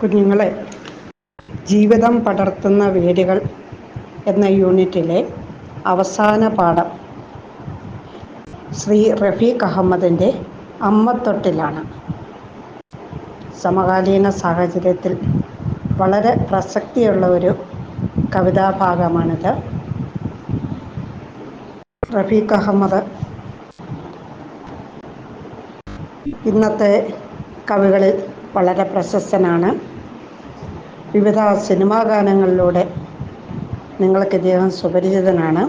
കുഞ്ഞുങ്ങളെ ജീവിതം പടർത്തുന്ന വേരുകൾ എന്ന യൂണിറ്റിലെ അവസാന പാഠം ശ്രീ റഫീഖ് അഹമ്മദിന്റെ അമ്മത്തൊട്ടിലാണ്. സമകാലീന സാഹചര്യത്തിൽ വളരെ പ്രസക്തിയുള്ള ഒരു കവിതാഭാഗമാണിത്. റഫീഖ് അഹമ്മദ് ഇന്നത്തെ കവികളിൽ വളരെ പ്രശസ്തനാണ്. വിവിധ സിനിമാ ഗാനങ്ങളിലൂടെ നിങ്ങൾക്ക് ഇദ്ദേഹം സുപരിചിതനാണ്.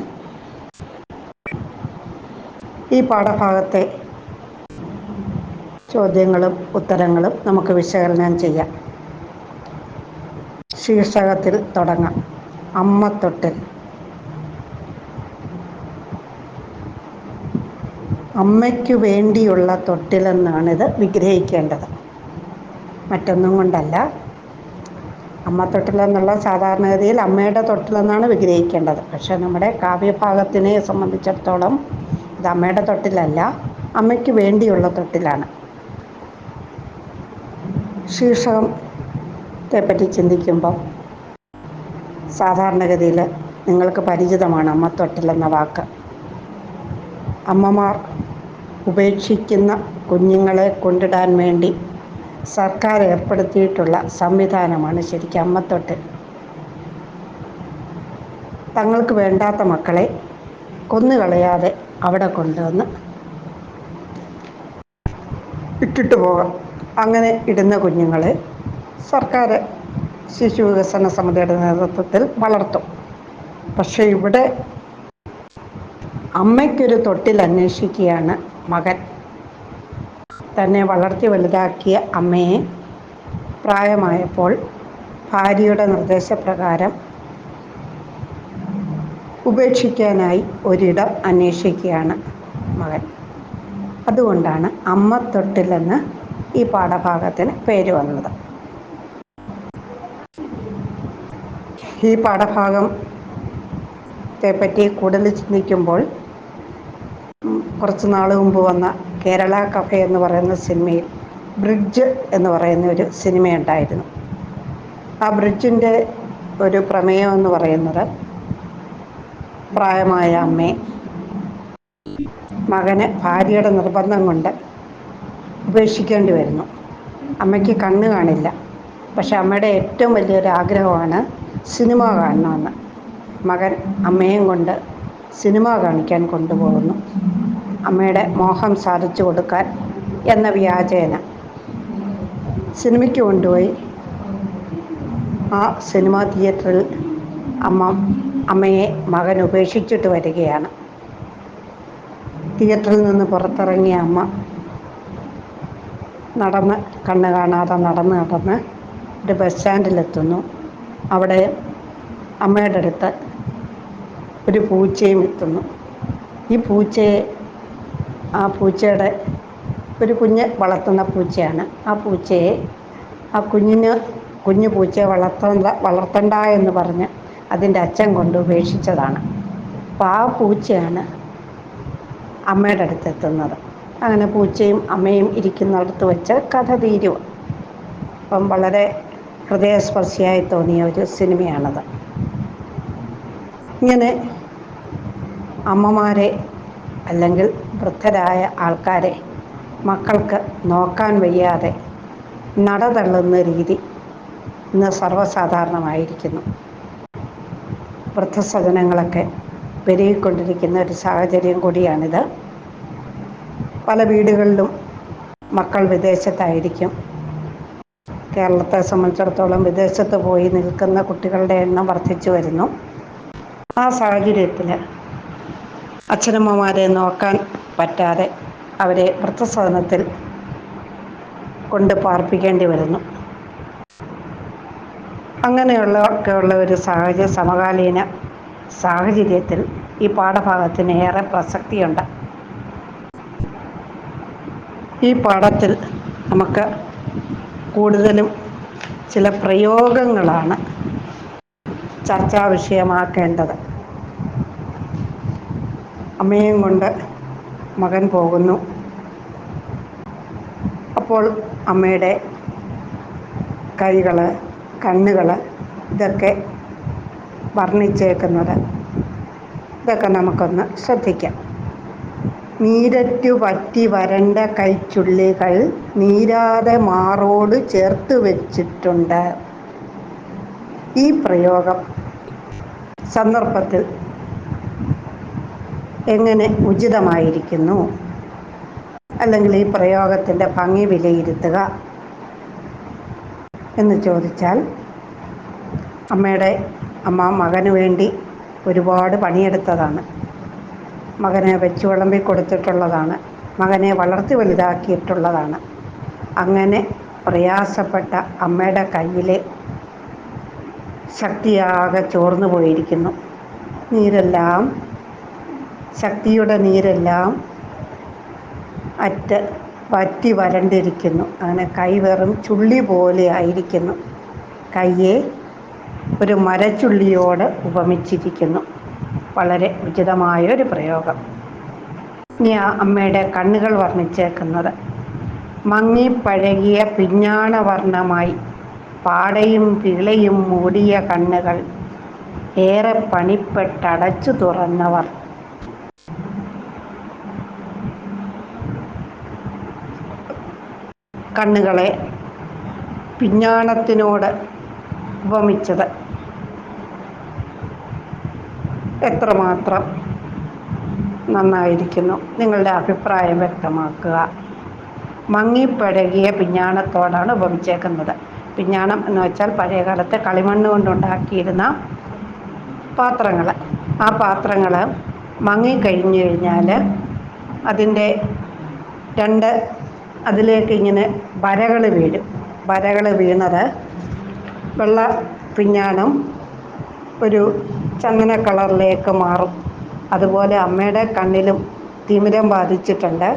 ഈ പാഠഭാഗത്തെ ചോദ്യങ്ങളും ഉത്തരങ്ങളും നമുക്ക് വിശകലനം ചെയ്യാം. ശീർഷകത്തിൽ തുടങ്ങാം. അമ്മ തൊട്ടിൽ. അമ്മയ്ക്കു വേണ്ടിയുള്ള തൊട്ടിലെന്നാണിത് വിഗ്രഹിക്കേണ്ടത്. മറ്റൊന്നും കൊണ്ടല്ല. അമ്മത്തൊട്ടിലെന്നുള്ള സാധാരണഗതിയിൽ അമ്മയുടെ തൊട്ടിലെന്നാണ് വിഗ്രഹിക്കേണ്ടത്. പക്ഷേ നമ്മുടെ കാവ്യഭാഗത്തിനെ സംബന്ധിച്ചിടത്തോളം ഇത് അമ്മയുടെ തൊട്ടിലല്ല അമ്മയ്ക്ക് വേണ്ടിയുള്ള തൊട്ടിലാണ്. ശീർഷകത്തെ പറ്റി ചിന്തിക്കുമ്പോൾ സാധാരണഗതിയിൽ നിങ്ങൾക്ക് പരിചിതമാണ് അമ്മത്തൊട്ടിലെന്ന വാക്ക്. അമ്മമാർ ഉപേക്ഷിക്കുന്ന കുഞ്ഞുങ്ങളെ കൊണ്ടിടാൻ വേണ്ടി സർക്കാർ ഏർപ്പെടുത്തിയിട്ടുള്ള സംവിധാനമാണ് ശരിക്കും അമ്മത്തൊട്ട്. തങ്ങൾക്ക് വേണ്ടാത്ത മക്കളെ കൊന്നുകളയാതെ അവിടെ കൊണ്ടുവന്ന് ഇട്ടിട്ട് പോകാം. അങ്ങനെ ഇടുന്ന കുഞ്ഞുങ്ങളെ സർക്കാർ ശിശു വികസന സമിതിയുടെ നേതൃത്വത്തിൽ വളർത്തും. പക്ഷേ ഇവിടെ അമ്മയ്ക്കൊരു തൊട്ടിൽ അന്വേഷിക്കുകയാണ് മകൻ. തന്നെ വളർത്തി വലുതാക്കിയ അമ്മയെ പ്രായമായപ്പോൾ ഭാര്യയുടെ നിർദ്ദേശപ്രകാരം ഉപേക്ഷിക്കാനായി ഒരിടം അന്വേഷിക്കുകയാണ് മകൻ. അതുകൊണ്ടാണ് അമ്മ തൊട്ടിലെന്ന് ഈ പാഠഭാഗത്തിന് പേര് വന്നത്. ഈ പാഠഭാഗത്തെ പറ്റി കൂടുതൽ ചിന്തിക്കുമ്പോൾ കുറച്ച് നാൾ മുമ്പ് വന്ന കേരള കഫേ എന്ന് പറയുന്ന സിനിമയിൽ ബ്രിഡ്ജ് എന്ന് പറയുന്ന ഒരു സിനിമയുണ്ടായിരുന്നു. ആ ബ്രിഡ്ജിന്റെ ഒരു പ്രമേയം എന്ന് പറയുന്നത് പ്രായമായ അമ്മയെ മകന് ഭാര്യയുടെ നിർബന്ധം കൊണ്ട് ഉപേക്ഷിക്കേണ്ടി വരുന്നു. അമ്മയ്ക്ക് കണ്ണ് കാണില്ല. പക്ഷെ അമ്മയുടെ ഏറ്റവും വലിയൊരു ആഗ്രഹമാണ് സിനിമ കാണണമെന്ന്. മകൻ അമ്മയും കൊണ്ട് സിനിമ കാണിക്കാൻ കൊണ്ടുപോകുന്നു. അമ്മയുടെ മോഹം സാധിച്ചു കൊടുക്കാൻ എന്ന വ്യാജേന. സിനിമയ്ക്ക് കൊണ്ടുപോയി. ആ സിനിമാ തിയേറ്ററിൽ അമ്മ അമ്മയെ മകൻ ഉപേക്ഷിച്ചിട്ട് വരികയാണ്. തിയേറ്ററിൽ നിന്ന് പുറത്തിറങ്ങിയ അമ്മ നടന്ന് കണ്ണ് കാണാതെ നടന്ന് നടന്ന് ഒരു ബസ് സ്റ്റാൻഡിലെത്തുന്നു. അവിടെ അമ്മയുടെ അടുത്ത് ഒരു പൂച്ചയും എത്തുന്നു. ഈ പൂച്ചയെ ആ പൂച്ചയുടെ ഒരു കുഞ്ഞ് വളർത്തുന്ന പൂച്ചയാണ്. ആ പൂച്ചയെ ആ കുഞ്ഞിന് കുഞ്ഞു പൂച്ചയെ വളർത്തണ്ട വളർത്തണ്ട എന്ന് പറഞ്ഞ് അതിന്റെ അച്ഛൻ കൊണ്ട് ഉപേക്ഷിച്ചതാണ്. അപ്പോൾ ആ പൂച്ചയാണ് അമ്മയുടെ അടുത്തെത്തുന്നത് അങ്ങനെ പൂച്ചയും അമ്മയും ഇരിക്കുന്നിടത്ത് വെച്ച് കഥ തീരുക. അപ്പം വളരെ ഹൃദയസ്പർശിയായി തോന്നിയ ഒരു സിനിമയാണത്. ഇങ്ങനെ അമ്മമാരെ അല്ലെങ്കിൽ വൃദ്ധരായ ആൾക്കാരെ മക്കൾക്ക് നോക്കാൻ വയ്യാതെ നടതള്ളുന്ന രീതി ഇന്ന് സർവസാധാരണമായിരിക്കുന്നു. വൃദ്ധസദനങ്ങളൊക്കെ പെരുകിക്കൊണ്ടിരിക്കുന്ന ഒരു സാഹചര്യം കൂടിയാണിത്. പല വീടുകളിലും മക്കൾ വിദേശത്തായിരിക്കും. കേരളത്തെ സംബന്ധിച്ചിടത്തോളം വിദേശത്ത് പോയി നിൽക്കുന്ന കുട്ടികളുടെ എണ്ണം വർദ്ധിച്ചു വരുന്നു. ആ സാഹചര്യത്തിൽ അച്ഛനമ്മമാരെ നോക്കാൻ പറ്റാതെ അവരെ വൃദ്ധസദനത്തിൽ കൊണ്ട് പാർപ്പിക്കേണ്ടി വരുന്നു. അങ്ങനെയുള്ള ഒരു സാഹചര്യ സമകാലീന സാഹചര്യത്തിൽ ഈ പാഠഭാഗത്തിന് ഏറെ പ്രസക്തിയുണ്ട്. ഈ പാഠത്തിൽ നമുക്ക് കൂടുതലും ചില പ്രയോഗങ്ങളാണ് ചർച്ചാ വിഷയമാക്കേണ്ടത്. അമ്മയും കൊണ്ട് മകൻ പോകുന്നു. അപ്പോൾ അമ്മയുടെ കൈകൾ കണ്ണുകൾ ഇതൊക്കെ വർണിച്ചേക്കുന്നത് ഇതൊക്കെ നമുക്കൊന്ന് ശ്രദ്ധിക്കാം. നീരറ്റു പറ്റി വരണ്ട കൈച്ചുള്ളികൾ നീരാതെ മാറോട് ചേർത്ത് വെച്ചിട്ടുണ്ട്. ഈ പ്രയോഗം സന്ദർഭത്തിൽ എങ്ങനെ ഉചിതമായിരിക്കുന്നു? അല്ലെങ്കിൽ ഈ പ്രയോഗത്തിന്റെ ഭംഗി വിലയിരുത്തുക എന്ന് ചോദിച്ചാൽ അമ്മയുടെ അമ്മ മകന് വേണ്ടി ഒരുപാട് പണിയെടുത്തതാണ്. മകനെ വെച്ച് വിളമ്പി കൊടുത്തിട്ടുള്ളതാണ്. മകനെ വളർത്തി വലുതാക്കിയിട്ടുള്ളതാണ്. അങ്ങനെ പ്രയാസപ്പെട്ട അമ്മയുടെ കയ്യിലെ ശക്തിയാകെ ചോർന്നു പോയിരിക്കുന്നു നീരെല്ലാം ശക്തിയുടെ നീരെല്ലാം അറ്റ വറ്റി വരണ്ടിരിക്കുന്നു. അങ്ങനെ കൈ വെറും ചുള്ളി പോലെ ആയിരിക്കുന്നു. കയ്യെ ഒരു മരച്ചുള്ളിയോട് ഉപമിച്ചിരിക്കുന്നു. വളരെ ഉചിതമായൊരു പ്രയോഗം. ഇനി ആ അമ്മയുടെ കണ്ണുകൾ വർണിച്ചേക്കുന്നത് മങ്ങിപ്പഴകിയ പിഞ്ഞാണവർണമായി പാടയും പിളയും മൂടിയ കണ്ണുകൾ ഏറെ പണിപ്പെട്ടടച്ചു തുറന്നവർ. കണ്ണുകളെ പിഞ്ഞാണത്തിനോട് ഉപമിച്ചത് എത്രമാത്രം നന്നായിരിക്കുന്നു. നിങ്ങളുടെ അഭിപ്രായം വ്യക്തമാക്കുക. മങ്ങിപ്പഴകിയ പിഞ്ഞാണത്തോടാണ് ഉപമിച്ചേക്കുന്നത് പിഞ്ഞാണം എന്ന് വെച്ചാൽ പഴയ കാലത്തെ കളിമണ്ണ് കൊണ്ടുണ്ടാക്കിയിരുന്ന പാത്രങ്ങൾ ആ പാത്രങ്ങൾ മങ്ങിക്കഴിഞ്ഞു കഴിഞ്ഞാൽ അതിന്റെ രണ്ട് അതിലേക്ക് ഇങ്ങനെ വരകൾ വീഴും. വരകൾ വീണത് വെള്ള പിഞ്ഞാണം ഒരു ചന്ദന കളറിലേക്ക് മാറും. അതുപോലെ അമ്മയുടെ കണ്ണിലും തിമിരം ബാധിച്ചിട്ടുണ്ട്.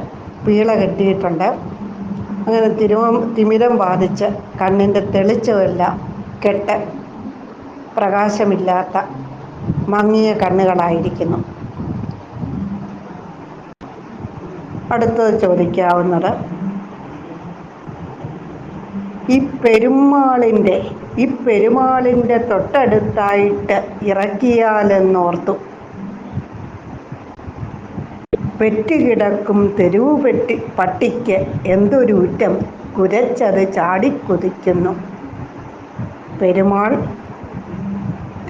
പീള കെട്ടിയിട്ടുണ്ട്. അങ്ങനെ തിരുവം തിമിരം ബാധിച്ച് കണ്ണിന്റെ തെളിച്ചമെല്ലാം കെട്ട് പ്രകാശമില്ലാത്ത മങ്ങിയ കണ്ണുകളായിരിക്കുന്നു. അടുത്തത് ചോദിക്കാവുന്നത് ഈ പെരുമാളിന്റെ ഈ പെരുമാളിന്റെ തൊട്ടടുത്തായിട്ട് ഇറക്കിയാലെന്നോർത്തു. പെറ്റുകിടക്കും തെരുവ് പെട്ടി പട്ടിക്ക് എന്തൊരു ഉറ്റം. കുരച്ചത് ചാടിക്കുതിക്കുന്നു. പെരുമാൾ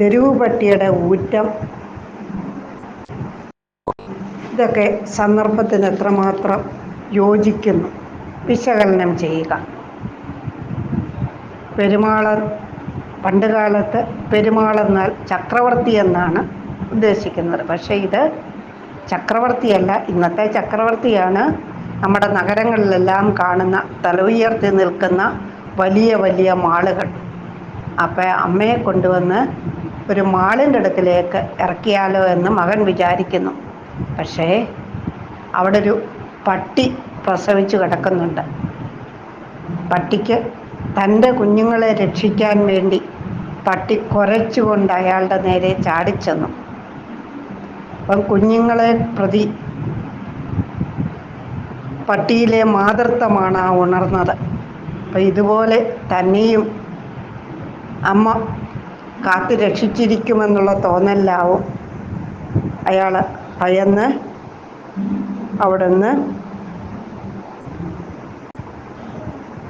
തെരുവ് പട്ടിയുടെ ഊറ്റം. ഇതൊക്കെ സന്ദർഭത്തിന് എത്രമാത്രം യോജിക്കുന്നു. വിശകലനം ചെയ്യുക. പെരുമാളൻ പണ്ട് കാലത്ത് പെരുമാളെന്നാൽ ചക്രവർത്തി എന്നാണ് ഉദ്ദേശിക്കുന്നത്. പക്ഷേ ഇത് ചക്രവർത്തിയല്ല. ഇന്നത്തെ ചക്രവർത്തിയാണ് നമ്മുടെ നഗരങ്ങളിലെല്ലാം കാണുന്ന തല ഉയർത്തി നിൽക്കുന്ന വലിയ വലിയ മാളുകൾ. അപ്പോൾ അമ്മയെ കൊണ്ടുവന്ന് ഒരു മാളിന്റെ അടുക്കിലേക്ക് ഇറക്കിയാലോ എന്ന് മകൻ വിചാരിക്കുന്നു. പക്ഷേ അവിടെ ഒരു പട്ടി പ്രസവിച്ചു കിടക്കുന്നുണ്ട്. പട്ടിക്ക് തന്റെ കുഞ്ഞുങ്ങളെ രക്ഷിക്കാൻ വേണ്ടി പട്ടി കുരച്ചുകൊണ്ട് അയാളുടെ നേരെ ചാടിച്ചെന്നു. അപ്പം കുഞ്ഞുങ്ങളെ പ്രതി പട്ടിയിലെ മാതൃത്വമാണ് ആ ഉണർന്നത്. അപ്പം ഇതുപോലെ തന്നെയും അമ്മ കാത്തു രക്ഷിച്ചിരിക്കുമെന്നുള്ള തോന്നലാവും അയാൾ ഭയന്ന് അവിടുന്ന്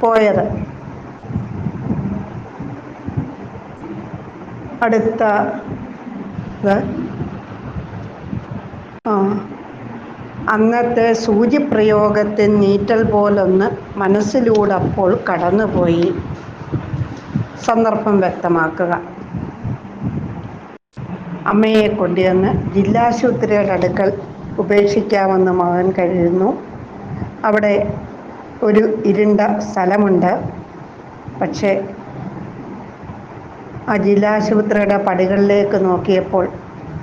പോയത്. അടുത്ത അന്നത്തെ സൂചിപ്രയോഗത്തിൽ നീറ്റൽ പോലൊന്ന് മനസ്സിലൂടെ അപ്പോൾ കടന്നുപോയി. സന്ദർഭം വ്യക്തമാക്കുക. അമ്മയെ കൊണ്ടുവന്ന് ജില്ലാശുപത്രിയുടെ അടുക്കൽ ഉപേക്ഷിക്കാമെന്ന് മകൻ കഴിയുന്നു അവിടെ ഒരു ഇരുണ്ട സ്ഥലമുണ്ട്. പക്ഷേ ആ ജില്ലാശുപത്രിയുടെ പടികളിലേക്ക് നോക്കിയപ്പോൾ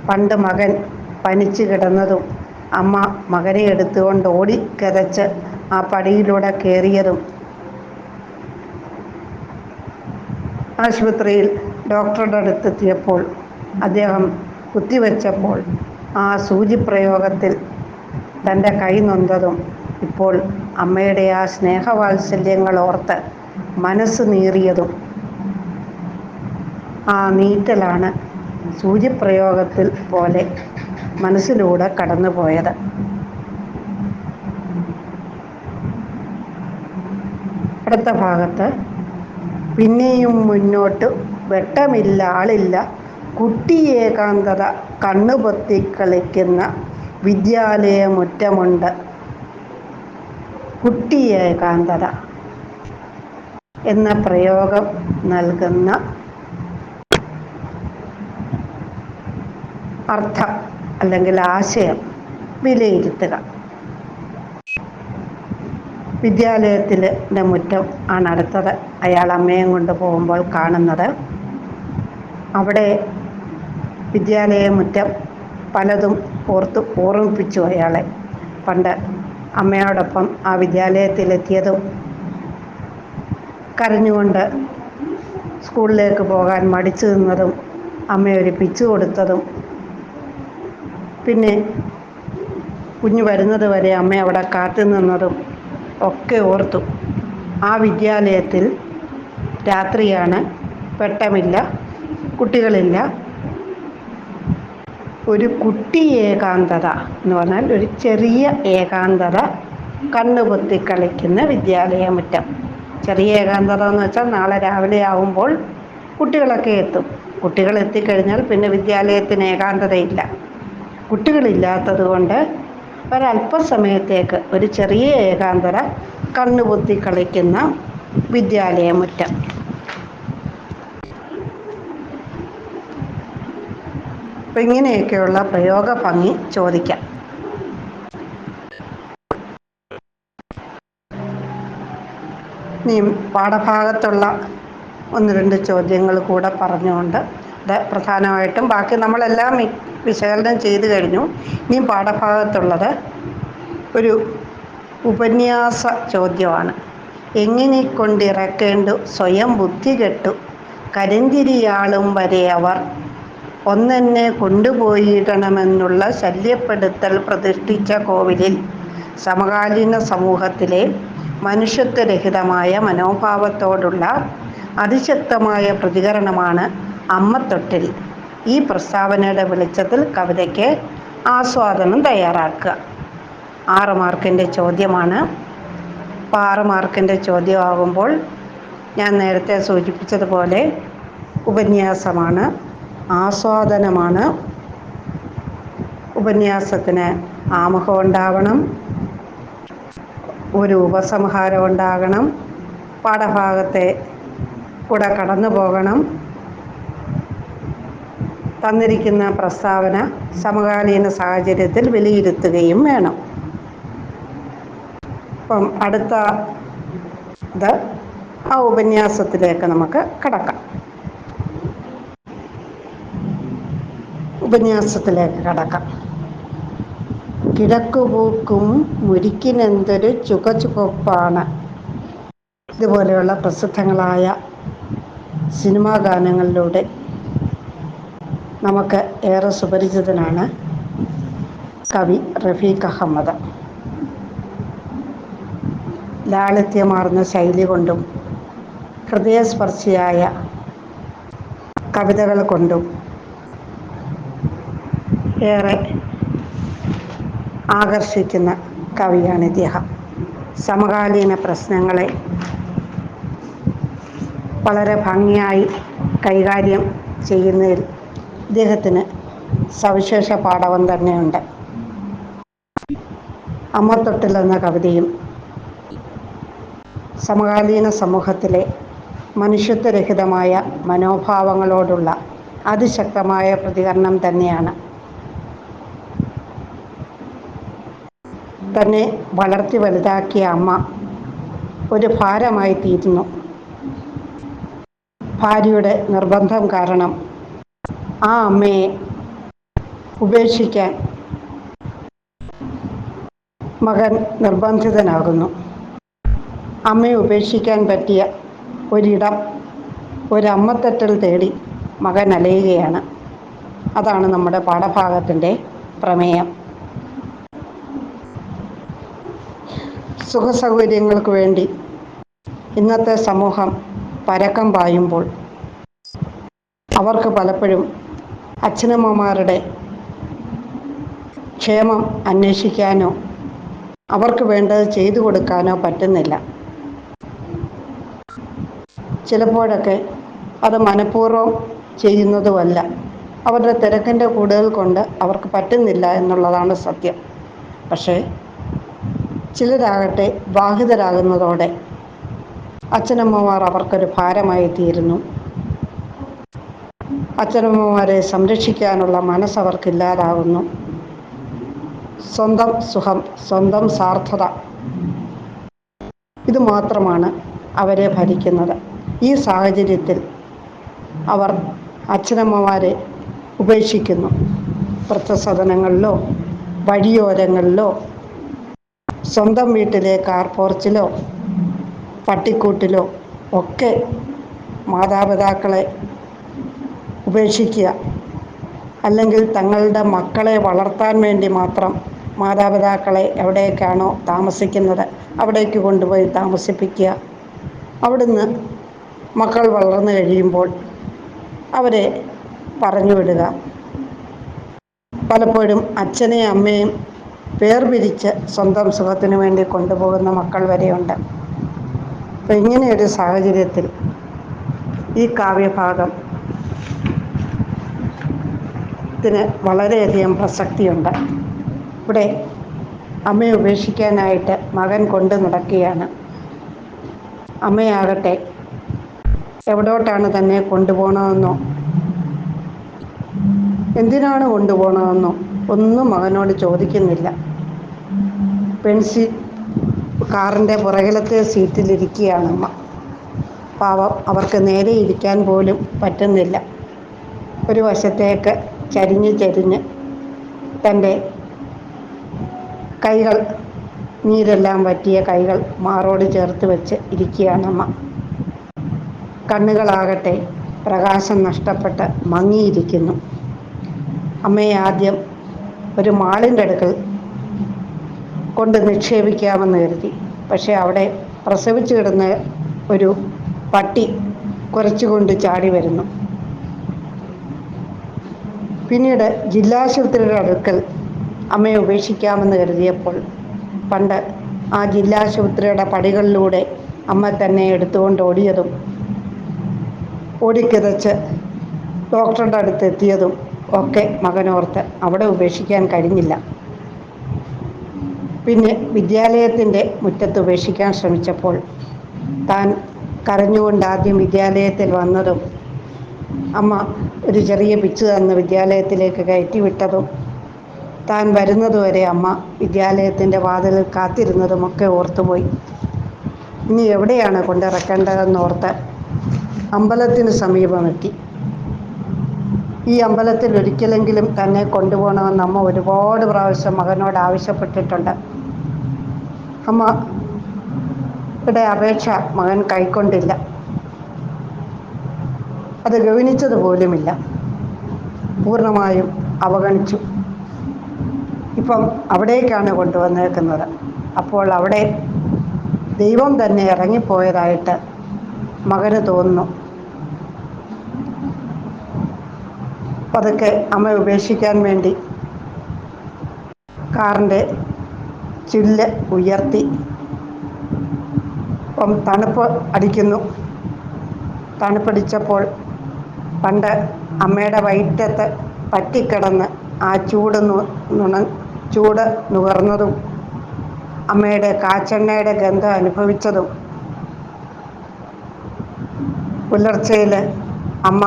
പണ്ട് മകൻ പനിച്ചു കിടന്നതും അമ്മ മകനെ എടുത്തുകൊണ്ട് ഓടി കരച്ച് ആ പടിയിലൂടെ കയറിയതും ആശുപത്രിയിൽ ഡോക്ടറുടെ അടുത്തെത്തിയപ്പോൾ അദ്ദേഹം കുത്തിവെച്ചപ്പോൾ ആ സൂചി പ്രയോഗത്തിൽ തന്റെ കൈ നൊന്തതും ഇപ്പോൾ അമ്മയുടെ ആ സ്നേഹവാത്സല്യങ്ങൾ ഓർത്ത് മനസ്സ് നീറിയതും ആ നീറ്റലാണ് സൂര്യപ്രയോഗത്തിൽ പോലെ മനസ്സിലൂടെ കടന്നുപോയത്. അടുത്ത ഭാഗത്ത് പിന്നെയും മുന്നോട്ട് വെട്ടമില്ല ആളില്ല. കുട്ടി ഏകാന്തത കണ്ണുപൊത്തി കളിക്കുന്ന വിദ്യാലയമുറ്റമുണ്ട്. കുട്ടി ഏകാന്തത എന്ന പ്രയോഗം നൽകുന്ന അർത്ഥം അല്ലെങ്കിൽ ആശയം വിലയിരുത്തുക. വിദ്യാലയത്തിലെ മുറ്റം ആണ് അടുത്തത്. അയാൾ അമ്മയും കൊണ്ട് പോകുമ്പോൾ കാണുന്നത്. അവിടെ വിദ്യാലയ മുറ്റം പലതും ഓർത്ത് ഓർമ്മിപ്പിച്ചു അയാളെ. പണ്ട് അമ്മയോടൊപ്പം ആ വിദ്യാലയത്തിലെത്തിയതും കരഞ്ഞുകൊണ്ട് സ്കൂളിലേക്ക് പോകാൻ മടിച്ചു നിന്നതും അമ്മയൊരു പിച്ചു കൊടുത്തതും പിന്നെ കുഞ്ഞു വരുന്നത് വരെ അമ്മ അവിടെ കാത്തു നിന്നതും ഒക്കെ ഓർത്തു. ആ വിദ്യാലയത്തിൽ രാത്രിയാണ് പെട്ടമില്ല കുട്ടികളില്ല. ഒരു കുട്ടി ഏകാന്തത എന്ന് പറഞ്ഞാൽ ഒരു ചെറിയ ഏകാന്തത കണ്ണുപൊത്തി കളിക്കുന്ന വിദ്യാലയമുറ്റം. ചെറിയ ഏകാന്തത എന്ന് വെച്ചാൽ നാളെ രാവിലെ ആവുമ്പോൾ കുട്ടികളൊക്കെ എത്തും. കുട്ടികൾ എത്തിക്കഴിഞ്ഞാൽ പിന്നെ വിദ്യാലയത്തിന് ഏകാന്തതയില്ല. കുട്ടികളില്ലാത്തത് കൊണ്ട് ഒരല്പസമയത്തേക്ക് ഒരു ചെറിയ ഏകാന്തര കണ്ണുപൊത്തി കളിക്കുന്ന വിദ്യാലയമുറ്റം. അപ്പം ഇങ്ങനെയൊക്കെയുള്ള പ്രയോഗ ഭംഗി ചോദിക്കാം. ഇനി പാഠഭാഗത്തുള്ള ഒന്ന് രണ്ട് ചോദ്യങ്ങൾ കൂടെ പറഞ്ഞുകൊണ്ട് പ്രധാനമായിട്ടും. ബാക്കി നമ്മളെല്ലാം വിശകലനം ചെയ്ത് കഴിഞ്ഞു. ഇനി പാഠഭാഗത്തുള്ളത് ഒരു ഉപന്യാസ ചോദ്യമാണ്. എങ്ങനെ കൊണ്ടിറക്കേണ്ടു സ്വയം ബുദ്ധി കെട്ടു. കരിന്തിരിയാളും വരെ അവർ ഒന്നെന്നെ കൊണ്ടുപോയിടണമെന്നുള്ള ശല്യപ്പെടുത്തൽ പ്രതിഷ്ഠിച്ച കോവിലിൽ സമകാലീന സമൂഹത്തിലെ മനുഷ്യത്വരഹിതമായ മനോഭാവത്തോടുള്ള അതിശക്തമായ പ്രതികരണമാണ് അമ്മത്തൊട്ടിൽ ഈ പ്രസ്താവനയുടെ വെളിച്ചത്തിൽ കവിതയ്ക്ക് ആസ്വാദനം തയ്യാറാക്കുക. ആറ് മാർക്കിന്റെ ചോദ്യമാണ്. അപ്പോൾ ആറ് മാർക്കിന്റെ ചോദ്യമാകുമ്പോൾ ഞാൻ നേരത്തെ സൂചിപ്പിച്ചതുപോലെ ഉപന്യാസമാണ്. ആസ്വാദനമാണ്. ഉപന്യാസത്തിന് ആമുഖം ഉണ്ടാവണം. ഒരു ഉപസംഹാരം ഉണ്ടാകണം. പാഠഭാഗത്തെ കൂടെ കടന്നു പോകണം തന്നിരിക്കുന്ന പ്രസ്താവന സമകാലീന സാഹചര്യത്തിൽ വിലയിരുത്തുകയും വേണം. അപ്പം അടുത്ത ഇത് ആ ഉപന്യാസത്തിലേക്ക് നമുക്ക് കടക്കാം. ഉപന്യാസത്തിലേക്ക് കടക്കാം. കിഴക്കുപൂക്കും മുരിക്കിനെന്തൊരു ചുകചുകപ്പാണ്. ഇതുപോലെയുള്ള പ്രസിദ്ധങ്ങളായ സിനിമാ ഗാനങ്ങളിലൂടെ നമുക്ക് ഏറെ സുപരിചിതനാണ് കവി റഫീഖ് അഹമ്മദ്. ലാളിത്യമാർന്ന ശൈലി കൊണ്ടും ഹൃദയസ്പർശിയായ കവിതകൾ കൊണ്ടും ഏറെ ആകർഷിക്കുന്ന കവിയാണ് ഇദ്ദേഹം. സമകാലീന പ്രശ്നങ്ങളെ വളരെ ഭംഗിയായി കൈകാര്യം ചെയ്യുന്നതിൽ ഇദ്ദേഹത്തിന് സവിശേഷ പാഠവം തന്നെയുണ്ട്. അമ്മത്തൊട്ടിൽ എന്ന കവിതയും സമകാലീന സമൂഹത്തിലെ മനുഷ്യത്വരഹിതമായ മനോഭാവങ്ങളോടുള്ള അതിശക്തമായ പ്രതികരണം തന്നെയാണ്. തന്നെ വളർത്തി വലുതാക്കിയ അമ്മ ഒരു ഭാരമായി തീരുന്നു ഭാര്യയുടെ നിർബന്ധം കാരണം ആ അമ്മയെ ഉപേക്ഷിക്കാൻ മകൻ നിർബന്ധിതനാകുന്നു. അമ്മയെ ഉപേക്ഷിക്കാൻ പറ്റിയ ഒരിടം ഒരമ്മത്തറ്റൽ തേടി മകൻ അലയുകയാണ്. അതാണ് നമ്മുടെ പാഠഭാഗത്തിന്റെ പ്രമേയം. സുഖസൗകര്യങ്ങൾക്ക് വേണ്ടി ഇന്നത്തെ സമൂഹം പരക്കം പായുമ്പോൾ അവർക്ക് പലപ്പോഴും അച്ഛനമ്മമാരുടെ ക്ഷേമം അന്വേഷിക്കാനോ അവർക്ക് വേണ്ടത് ചെയ്തു കൊടുക്കാനോ പറ്റുന്നില്ല. ചിലപ്പോഴൊക്കെ അത് മനഃപൂർവം ചെയ്യുന്നതുമല്ല. അവരുടെ തിരക്കിന്റെ കൂടുതൽ കൊണ്ട് അവർക്ക് പറ്റുന്നില്ല എന്നുള്ളതാണ് സത്യം. പക്ഷേ ചിലരാകട്ടെ ബാധിതരാകുന്നതോടെ അച്ഛനമ്മമാർ അവർക്കൊരു ഭാരമായി തീരുന്നു അച്ഛനമ്മമാരെ സംരക്ഷിക്കാനുള്ള മനസ്സവർക്കില്ലാതാകുന്നു സ്വന്തം സുഖം സ്വന്തം സാർത്ഥത. ഇത് മാത്രമാണ് അവരെ ഭരിക്കുന്നത്. ഈ സാഹചര്യത്തിൽ അവർ അച്ഛനമ്മമാരെ ഉപേക്ഷിക്കുന്നു. വൃദ്ധസദനങ്ങളിലോ വഴിയോരങ്ങളിലോ സ്വന്തം വീട്ടിലെ കാർ പോർച്ചിലോ പട്ടിക്കൂട്ടിലോ ഒക്കെ മാതാപിതാക്കളെ ഉപേക്ഷിക്കുക. അല്ലെങ്കിൽ തങ്ങളുടെ മക്കളെ വളർത്താൻ വേണ്ടി മാത്രം മാതാപിതാക്കളെ എവിടേക്കാണോ താമസിക്കുന്നത് അവിടേക്ക് കൊണ്ടുപോയി താമസിപ്പിക്കുക. അവിടുന്ന് മക്കൾ വളർന്നു കഴിയുമ്പോൾ അവരെ പറഞ്ഞു വിടുക. പലപ്പോഴും അച്ഛനെയും അമ്മയും വേർപിരിച്ച് സ്വന്തം സുഖത്തിന് വേണ്ടി കൊണ്ടുപോകുന്ന മക്കൾ വരെയുണ്ട്. അപ്പം ഇങ്ങനെയൊരു സാഹചര്യത്തിൽ ഈ കാവ്യഭാഗം ത്തിന് വളരെയധികം പ്രസക്തിയുണ്ട്. ഇവിടെ അമ്മയെ ഉപേക്ഷിക്കാനായിട്ട് മകൻ കൊണ്ട് നടക്കുകയാണ്. അമ്മയാകട്ടെ എവിടോട്ടാണ് തന്നെ കൊണ്ടുപോകണമെന്നോ എന്തിനാണ് കൊണ്ടുപോകണമെന്നോ ഒന്നും മകനോട് ചോദിക്കുന്നില്ല. പെൺസി കാറിന്റെ പുറകിലത്തെ സീറ്റിലിരിക്കുകയാണ് അമ്മ. പാവം അവർക്ക് നേരെ ഇരിക്കാൻ പോലും പറ്റുന്നില്ല. ഒരു വശത്തേക്ക് ചരിഞ്ഞ് ചരിഞ്ഞ് തന്റെ കൈകൾ നീരെല്ലാം പറ്റിയ കൈകൾ മാറോട് ചേർത്ത് വെച്ച് ഇരിക്കുകയാണമ്മ കണ്ണുകളാകട്ടെ പ്രകാശം നഷ്ടപ്പെട്ട് മങ്ങിയിരിക്കുന്നു. അമ്മയെ ആദ്യം ഒരു മാളിന്റെ അടുക്കൽ കൊണ്ട് നിക്ഷേപിക്കാമെന്ന് കരുതി. പക്ഷേ അവിടെ പ്രസവിച്ചു കിടന്ന ഒരു പട്ടി കുറച്ചുകൊണ്ട് ചാടി വരുന്നു. പിന്നീട് ജില്ലാശുപത്രിയുടെ അടുക്കൽ അമ്മയെ ഉപേക്ഷിക്കാമെന്ന് കരുതിയപ്പോൾ പണ്ട് ആ ജില്ലാശുപത്രിയുടെ പടികളിലൂടെ അമ്മ തന്നെ എടുത്തുകൊണ്ട് ഓടിയതും ഓടിക്കിതച്ച് ഡോക്ടറുടെ അടുത്ത് എത്തിയതും ഒക്കെ മകനോർത്ത് അവിടെ ഉപേക്ഷിക്കാൻ കഴിഞ്ഞില്ല. പിന്നെ വിദ്യാലയത്തിന്റെ മുറ്റത്ത് ഉപേക്ഷിക്കാൻ ശ്രമിച്ചപ്പോൾ താൻ കരഞ്ഞുകൊണ്ട് ആദ്യം വിദ്യാലയത്തിൽ വന്നതും അമ്മ ഒരു ചെറിയ പിച്ച് തന്ന് വിദ്യാലയത്തിലേക്ക് കയറ്റി വിട്ടതും താൻ വരുന്നതുവരെ അമ്മ വിദ്യാലയത്തിന്റെ വാതിലിൽ കാത്തിരുന്നതുമൊക്കെ ഓർത്തുപോയി. ഇനി എവിടെയാണ് കൊണ്ടിറക്കേണ്ടതെന്ന് ഓർത്ത് അമ്പലത്തിന് സമീപമെത്തി. ഈ അമ്പലത്തിൽ ഒരിക്കലെങ്കിലും തന്നെ കൊണ്ടുപോകണമെന്ന് അമ്മ ഒരുപാട് പ്രാവശ്യം മകനോട് ആവശ്യപ്പെട്ടിട്ടുണ്ട്. അമ്മ അപേക്ഷ മകൻ കൈക്കൊണ്ടില്ല. അത് ഗവനിച്ചത് പോലുമില്ല. പൂർണമായും അവഗണിച്ചു. ഇപ്പം അവിടേക്കാണ് കൊണ്ടുവന്നേക്കുന്നത്. അപ്പോൾ അവിടെ ദൈവം തന്നെ ഇറങ്ങിപ്പോയതായിട്ട് മകന് തോന്നുന്നു. പതുക്കെ അമ്മ ഉപേക്ഷിക്കാൻ വേണ്ടി കാറിന്റെ ചില്ല് ഉയർത്തി. ഇപ്പം തണുപ്പ് അടിക്കുന്നു. തണുപ്പടിച്ചപ്പോൾ പണ്ട് അമ്മയുടെ വയറ്റത്ത് പറ്റിക്കിടന്ന് ആ ചൂട് നുണ ചൂട് നുകർന്നതും അമ്മയുടെ കാച്ചെണ്ണയുടെ ഗന്ധം അനുഭവിച്ചതും പുലർച്ചയിൽ അമ്മ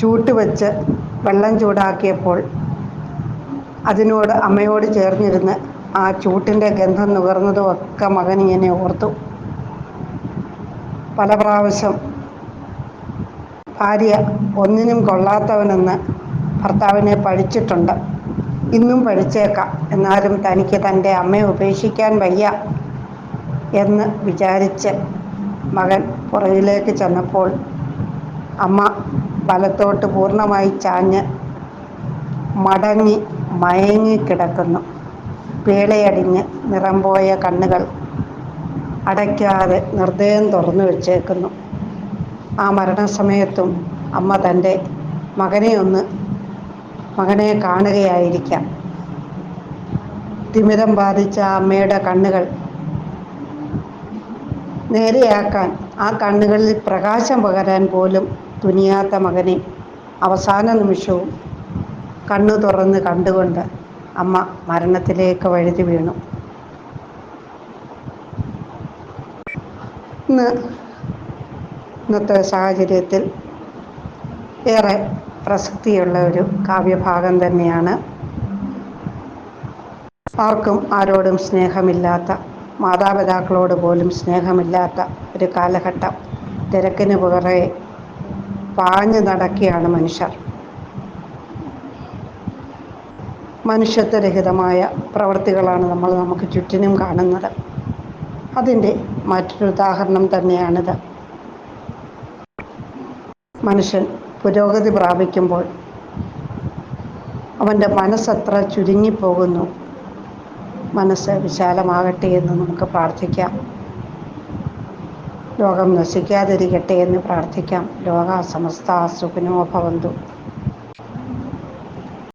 ചൂട്ട് വെച്ച് വെള്ളം ചൂടാക്കിയപ്പോൾ അതിനോട് അമ്മയോട് ചേർന്നിരുന്ന് ആ ചൂട്ടിന്റെ ഗന്ധം നുകർന്നതും ഒക്കെ മകൻ ഇങ്ങനെ ഓർത്തു. പല പ്രാവശ്യം ഭാര്യ ഒന്നിനും കൊള്ളാത്തവനെന്ന് ഭർത്താവിനെ പഴിച്ചിട്ടുണ്ട് ഇന്നും പഴിച്ചേക്കാം എന്നാലും തനിക്ക് തന്റെ അമ്മയെ ഉപേക്ഷിക്കാൻ വയ്യ എന്ന് വിചാരിച്ച് മകൻ പുറകിലേക്ക് ചെന്നപ്പോൾ അമ്മ വലത്തോട്ട് പൂർണമായി ചാഞ്ഞ് മടങ്ങി മയങ്ങി കിടക്കുന്നു. പേളയടിഞ്ഞ് നിറം പോയ കണ്ണുകൾ അടയ്ക്കാതെ നിർദ്ദയം തുറന്നു വച്ചേക്കുന്നു. ആ മരണസമയത്തും അമ്മ തന്റെ മകനെ ഒന്ന് മകനെ കാണുകയായിരിക്കാം. തിമിരം ബാധിച്ച അമ്മയുടെ കണ്ണുകൾ നേരെയാക്കാൻ ആ കണ്ണുകളിൽ പ്രകാശം പകരാൻ പോലും തുനിയാത്ത മകനെ അവസാന നിമിഷവും കണ്ണു തുറന്ന് കണ്ടുകൊണ്ട് അമ്മ മരണത്തിലേക്ക് വഴുതി വീണു. ഇന്ന് ഇന്നത്തെ സാഹചര്യത്തിൽ ഏറെ പ്രസക്തിയുള്ള ഒരു കാവ്യഭാഗം തന്നെയാണ്. ആർക്കും ആരോടും സ്നേഹമില്ലാത്ത മാതാപിതാക്കളോട് പോലും സ്നേഹമില്ലാത്ത ഒരു കാലഘട്ടം തിരക്കിന് പുറകെ പാഞ്ഞു നടക്കുകയാണ് മനുഷ്യർ. മനുഷ്യത്വരഹിതമായ പ്രവൃത്തികളാണ് നമ്മൾ നമുക്ക് ചുറ്റിനും കാണുന്നത്. അതിന്റെ മറ്റൊരു ഉദാഹരണം തന്നെയാണിത്. മനുഷ്യൻ പുരോഗതി പ്രാപിക്കുമ്പോൾ അവന്റെ മനസ്സത്ര ചുരുങ്ങിപ്പോകുന്നു. മനസ്സ് വിശാലമാകട്ടെ എന്ന് നമുക്ക് പ്രാർത്ഥിക്കാം. ലോകം നശിക്കാതിരിക്കട്ടെ എന്ന് പ്രാർത്ഥിക്കാം. ലോക സമസ്ത സുഖിനോ ഭവന്തു.